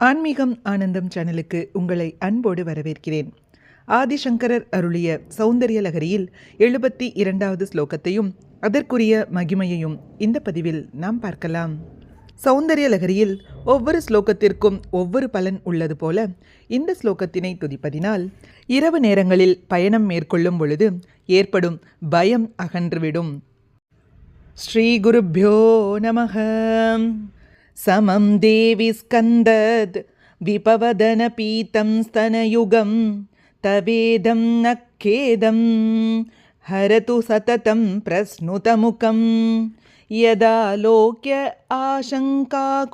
ஆன்மீகம் ஆனந்தம் சேனலுக்கு உங்களை அன்போடு வரவேற்கிறேன். ஆதிசங்கரர் அருளிய சௌந்தரிய லகரியில் எழுபத்தி இரண்டாவது ஸ்லோகத்தையும் அதற்குரிய மகிமையையும் இந்த பதிவில் நாம் பார்க்கலாம். சௌந்தரிய லகரியில் ஒவ்வொரு ஸ்லோகத்திற்கும் ஒவ்வொரு பலன் உள்ளது போல இந்த ஸ்லோகத்தினை துதிப்பதினால் இரவு நேரங்களில் பயணம் மேற்கொள்ளும் பொழுது ஏற்படும் பயம் அகன்றுவிடும். ஸ்ரீ குருப்பியோ நமகம் समं देवि स्कन्दद् विपवदनपीतं स्तनयुगं तवेदं न खेदं हरतु सततं प्रस्नुतमुखं यदालोक्य आशङ्काकुलितहृदयो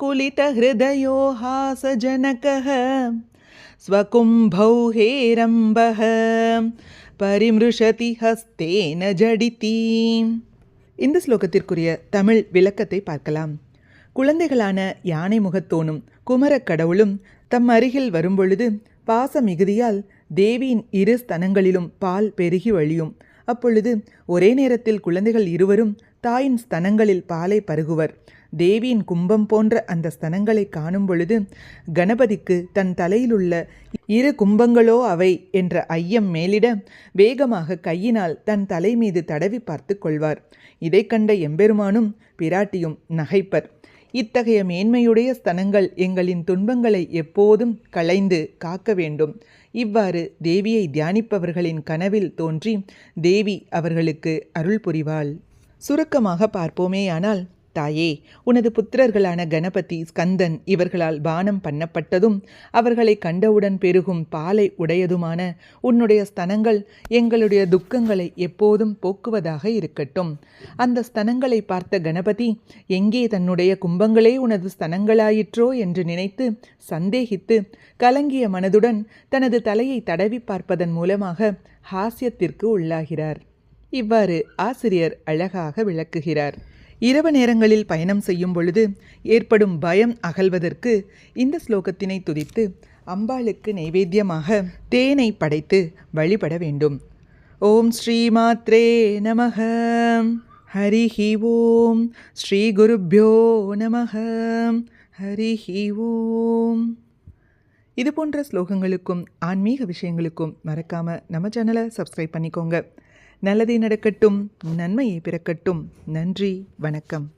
हासजनकः स्वकुम्भौ हेरम्बः परिमृशति हस्तेन जडितीम् இந்த ஸ்லோகத்திற்குரிய தமிழ் விளக்கத்தை பார்க்கலாம் குழந்தைகளான யானை முகத்தோனும் குமரக் கடவுளும் தம் அருகில் வரும்பொழுது பாச மிகுதியால் தேவியின் இரு ஸ்தனங்களிலும் பால் பெருகி வழியும். அப்பொழுது ஒரே நேரத்தில் குழந்தைகள் இருவரும் தாயின் ஸ்தனங்களில் பாலை பருகுவர். தேவியின் கும்பம் போன்ற அந்த ஸ்தனங்களை காணும் பொழுது கணபதிக்கு தன் தலையிலுள்ள இரு கும்பங்களோ அவை என்ற ஐயம் மேலிட வேகமாக கையினால் தன் தலை மீது தடவி பார்த்து கொள்வார். இதை கண்ட எம்பெருமானும் பிராட்டியும் நகைப்பர். இத்தகைய மேன்மையுடைய ஸ்தனங்கள் எங்களின் துன்பங்களை எப்போதும் களைந்து காக்க வேண்டும். இவ்வாறு தேவியை தியானிப்பவர்களின் கனவில் தோன்றி தேவி அவர்களுக்கு அருள் புரிவாள். சுருக்கமாக பார்ப்போமேயானால் தாயே உனது புத்திரர்களான கணபதி ஸ்கந்தன் இவர்களால் பானம் பண்ணப்பட்டதும் அவர்களை கண்டவுடன் பெருகும் பாலை உடையதுமான உன்னுடைய ஸ்தனங்கள் எங்களுடைய துக்கங்களை எப்போதும் போக்குவதாக இருக்கட்டும். அந்த ஸ்தனங்களை பார்த்த கணபதி எங்கே தன்னுடைய கும்பங்களே உனது ஸ்தனங்களாயிற்றோ என்று நினைத்து சந்தேகித்து கலங்கிய மனதுடன் தனது தலையை தடவி பார்ப்பதன் மூலமாக ஹாஸ்யத்திற்கு உள்ளாகிறார். இவ்வாறு ஆசிரியர் அழகாக விளக்குகிறார். இரவு நேரங்களில் பயணம் செய்யும் பொழுது ஏற்படும் பயம் அகல்வதற்கு இந்த ஸ்லோகத்தினை துதித்து அம்பாளுக்கு நைவேத்தியமாக தேனை படைத்து வழிபட வேண்டும். ஓம் ஸ்ரீ மாத்ரே நமக ஹரிஹி ஓம். ஸ்ரீ குருப்யோ நமக. ஹரிஹி ஓம். இது போன்ற ஸ்லோகங்களுக்கும் ஆன்மீக விஷயங்களுக்கும் மறக்காமல் நம்ம சேனலை சப்ஸ்கிரைப் பண்ணிக்கோங்க. நல்லதே நடக்கட்டும் நன்மையே பிறக்கட்டும். நன்றி வணக்கம்.